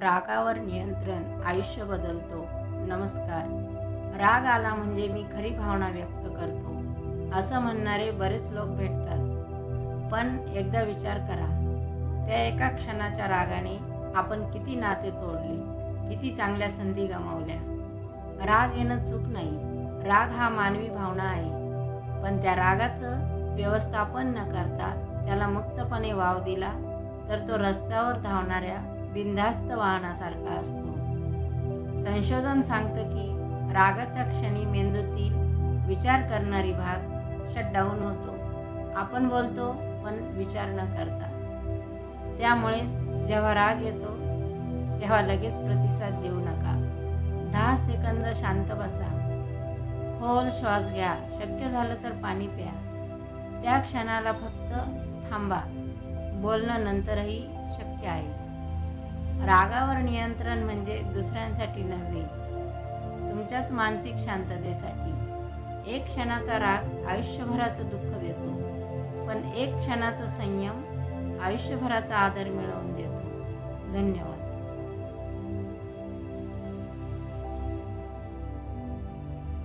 रागावर नियंत्रण आयुष्य बदलतो. नमस्कार. राग आला म्हणजे मी खरी भावना व्यक्त करतो. असं म्हणणारे बरेच लोक भेटतात. पण एकदा विचार करा. त्या एका क्षणाच्या रागाने आपण किती नाते तोडले किती चांगल्या संधी गमावल्या. राग येणं चूक नाही. राग हा मानवी भावना आहे. पण त्या रागाचं व्यवस्थापन न करता त्याला मुक्तपणे वाव दिला तर तो रस्त्यावर धावणाऱ्या बिनधास्त वाहनासारखा असतो. संशोधन सांगतं की रागाच्या क्षणी मेंदूतील विचार करणारी भाग शटडाऊन होतो. आपण बोलतो पण विचार न करता. त्यामुळेच जेव्हा राग येतो तेव्हा लगेच प्रतिसाद देऊ नका. दहा सेकंद शांत बसा. खोल श्वास घ्या. शक्य झालं तर पाणी प्या. त्या क्षणाला फक्त थांबा. बोलणं नंतरही शक्य आहे. रागावर नियंत्रण म्हणजे दुसऱ्यांसाठी नव्हे तुमच्याच मानसिक शांततेसाठी. एक क्षणाचा राग आयुष्यभराचं दुःख देतो पण एक क्षणाचा संयम आयुष्यभराचा आदर मिळवून देतो. धन्यवाद.